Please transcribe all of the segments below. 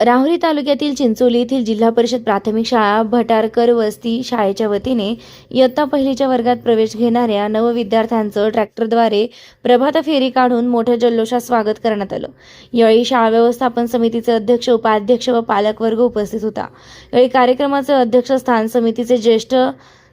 राहुरी तालुक्यातील चिंचोली येथील जिल्हा परिषद प्राथमिक शाळा भटारकर वस्ती शाळेच्या वतीने इयत्ता पहिलीच्या वर्गात प्रवेश घेणाऱ्या नव विद्यार्थ्यांचं ट्रॅक्टरद्वारे प्रभात फेरी काढून मोठ्या जल्लोषात स्वागत करण्यात आलं. यावेळी शाळा व्यवस्थापन समितीचे अध्यक्ष उपाध्यक्ष व पालकवर्ग उपस्थित होता. यावेळी कार्यक्रमाचे अध्यक्षस्थान समितीचे ज्येष्ठ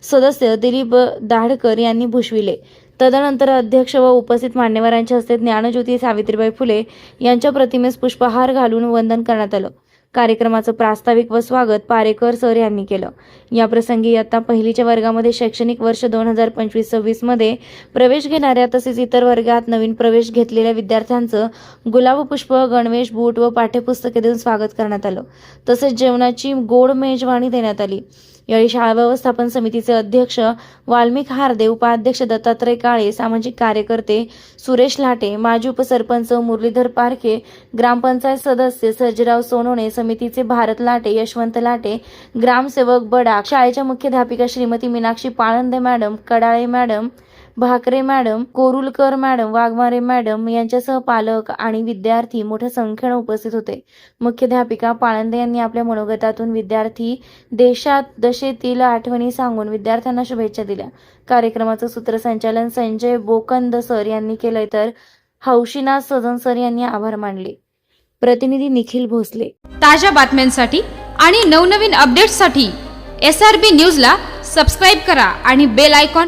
सदस्य दिलीप दाढकर यांनी भूषविले. तदनंतर अध्यक्ष व उपस्थित मान्यवरांच्या हस्ते ज्ञानज्योती सावित्रीबाई फुले यांच्या प्रतिमेस पुष्पहार घालून वंदन करण्यात आलं. कार्यक्रमाचं प्रास्ताविक व स्वागत पारेकर सर यांनी केलं. याप्रसंगी इयत्ता पहिलीच्या वर्गामध्ये शैक्षणिक वर्ष दोन हजार पंचवीस सव्वीसमध्ये प्रवेश घेणाऱ्या तसेच इतर वर्गात नवीन प्रवेश घेतलेल्या विद्यार्थ्यांचं गुलाब पुष्प गणवेश बूट व पाठ्यपुस्तके देऊन स्वागत करण्यात आलं. तसेच जेवणाची गोड मेजवानी देण्यात आली. यावेळी शाळा व्यवस्थापन समितीचे अध्यक्ष वाल्मिक हार्दे उपाध्यक्ष दत्तात्रय काळे सामाजिक कार्यकर्ते सुरेश लाटे माजी उपसरपंच मुरलीधर पारखे ग्रामपंचायत सदस्य सर्जीराव सोनवणे समितीचे भारत लाटे यशवंत लाटे ग्रामसेवक बडा शाळेच्या मुख्याध्यापिका Shrimati Meenakshi Palande madam Kadale madam Bhakare madam Korulkar madam Waghmare madam यांच्यासह पालक आणि विद्यार्थी मोठ्या संख्येने उपस्थित होते. मुख्याध्यापिका पाळंदे यांनी आपल्या मनोगतातून विद्यार्थी देशात दशेतील आठवणी सांगून विद्यार्थ्यांना शुभेच्छा दिल्या. कार्यक्रमाचं सूत्रसंचालन संजय बोकंद सर यांनी केलंय तर हौशिना सजन सर यांनी आभार मानले. प्रतिनिधी निखिल भोसले. ताज्या बातम्यांसाठी आणि नवनवीन अपडेट्ससाठी एस आर बी न्यूजला सबस्क्राईब करा आणि बेल आयकॉन